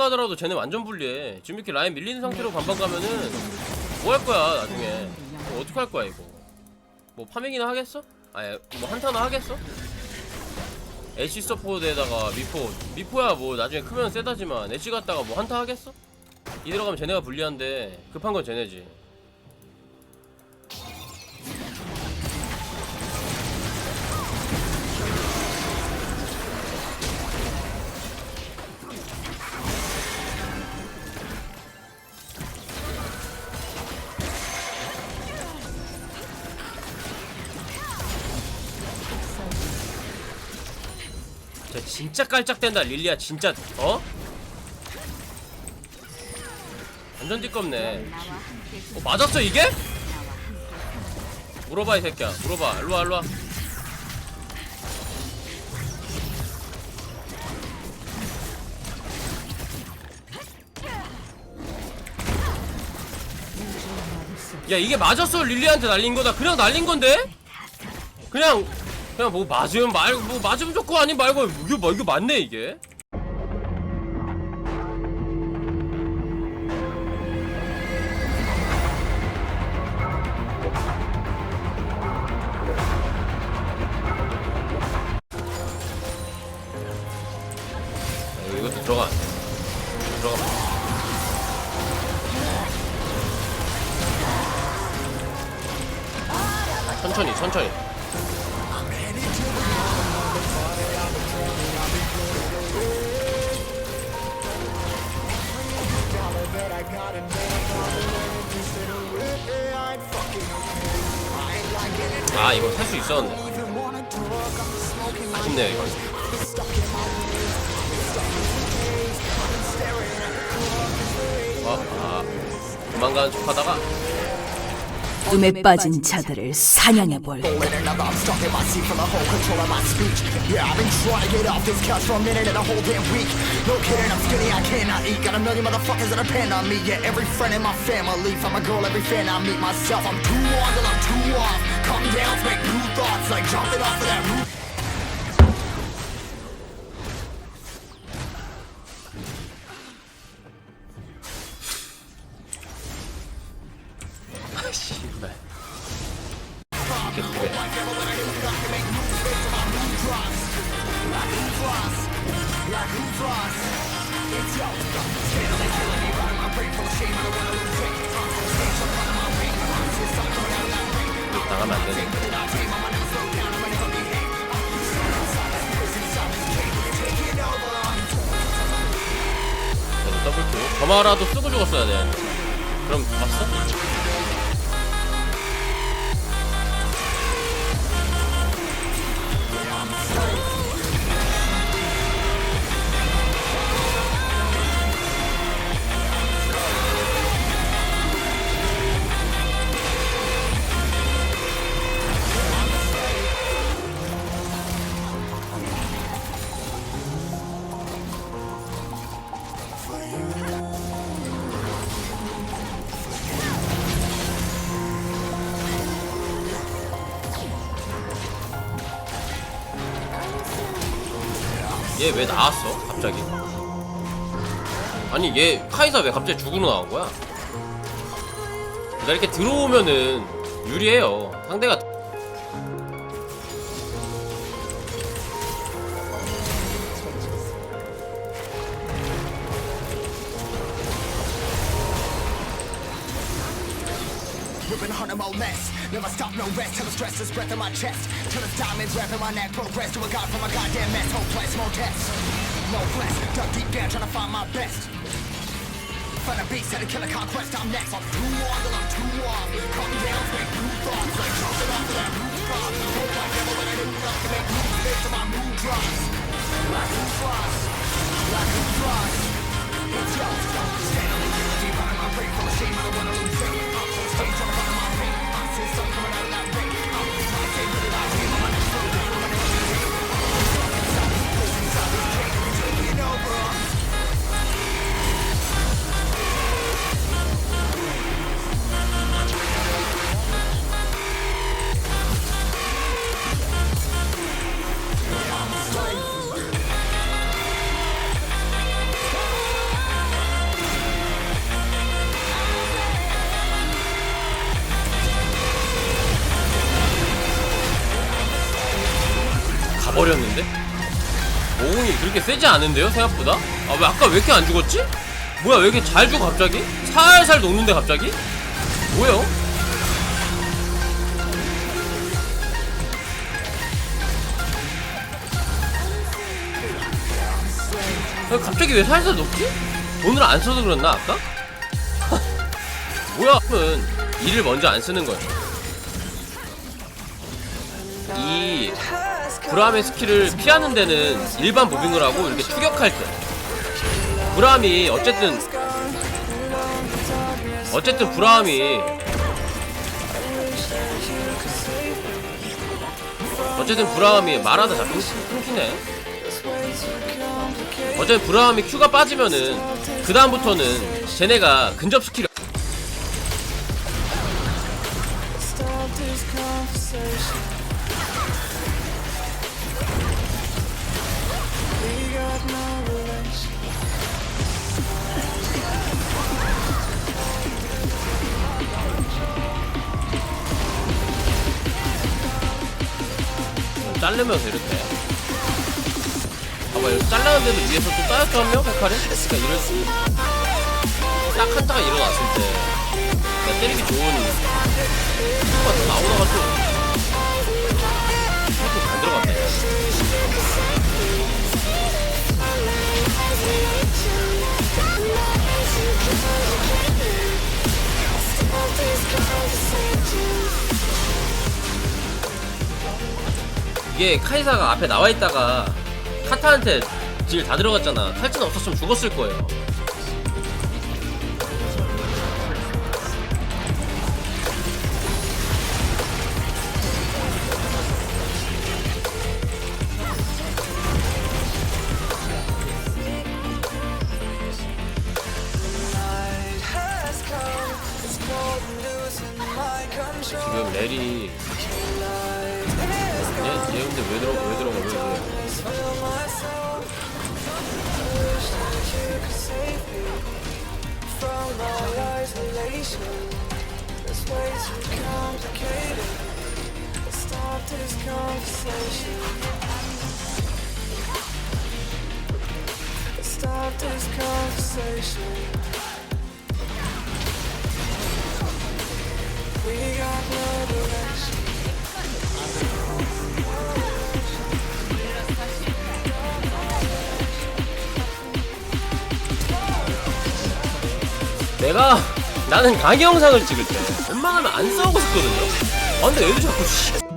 가더라도 쟤네 완전 불리해 지금 이렇게 라인 밀리는 상태로 반반 가면은 뭐 할 거야 나중에 뭐 어떻게 할 거야 이거 뭐 파밍이나 하겠어? 아니 뭐 한타나 하겠어? 애쉬 서포트에다가 미포 미포야 뭐 나중에 크면 세다지만 애쉬 갔다가 뭐 한타 하겠어? 이대로 가면 쟤네가 불리한데 급한 건 쟤네지 진짜 깔짝댄다 릴리아 진짜 어? 완전 띠껍네 어 맞았어 이게? 물어봐 이 새끼야 물어봐 일로와 일로와 야 이게 맞았어 릴리한테 날린 거다 그냥 날린 건데? 그냥 그냥 뭐 맞으면 말고 뭐 맞으면 좋고 아니면 말고 이게 뭐 이게 맞네 이게? 들어가. 천천히 천천히 아 이거 살 수 있었는데. 아쉽네요 이건. 어, 아 도망가는 척 하다가 꿈에 빠진 자들을 사냥해 볼. Rolling another, I'm stuck in my seat for the whole control of my speech. Yeah, I've been trying to get off this couch for a minute and a whole damn week. No kidding, I'm skinny, I cannot eat. Got a million motherfuckers that depend on me. Yeah, every friend in my family. From a girl, every fan I meet myself. I'm too on till I'm too off. Come down, make new thoughts, like jumping off of 나가면 안 되네. 그래도 더블킬. 점화라도 쓰고 죽었어야 돼. 그럼 봤어? 얘 왜 나왔어? 갑자기? 아니 얘 카이사 왜 갑자기 죽으러 나온 거야? 나 이렇게 들어오면은 유리해요. 상대가 Ripping on more less Never stop, no rest till the stress is breath in my chest. Till the diamonds wrapping my neck. Progress to a god from a goddamn mess. Hopeless, more tests. No flesh. Dug deep down trying to find my best. Find a beast, kill a conquest. I'm next. I'm too on till I'm too on. Come down, make new thoughts. Like jumping off of that rooftop. Hope I never let it enough to make moves based on my mood drops. Like who frost. Like who frost. 버렸는데? 모공이 그렇게 세지 않은데요 생각보다? 아 왜 아까 왜 이렇게 안 죽었지? 뭐야 왜 이렇게 잘 죽어 갑자기? 살살 녹는데 갑자기? 뭐예요? 야, 갑자기 왜 살살 녹지? 돈을 안 써서 그랬나 아까? 뭐야 그러면 일을 먼저 안 쓰는 거야 이 브라함의 스킬을 피하는 데는 일반 무빙을 하고 이렇게 추격할 때. 브라함이 어쨌든 어쨌든 브라함이 어쨌든 브라함이 말하다 잡힌 끊기네. 어쨌든 브라함이 큐가 빠지면은 그 다음부터는 쟤네가 근접 스킬 자르면서 이렇게 봐봐 이거 잘라는데도 위에서 또 명? 백칼에? 그러니까 이럴 수딱 한타가 일어났을 때 그러니까 때리기 좋은 또 나오다가 또 이게 카이사가 앞에 나와 있다가 카타한테 딜다 들어갔잖아. 탈진 없었으면 죽었을 거예요. 얘, 얘 근데 왜 들어 왜 들어가 왜 왜? Stop this conversation. We got no 내가 나는 강의 영상을 찍을 때 웬만하면 안 싸우고 싶거든요. 아 근데 얘도 자꾸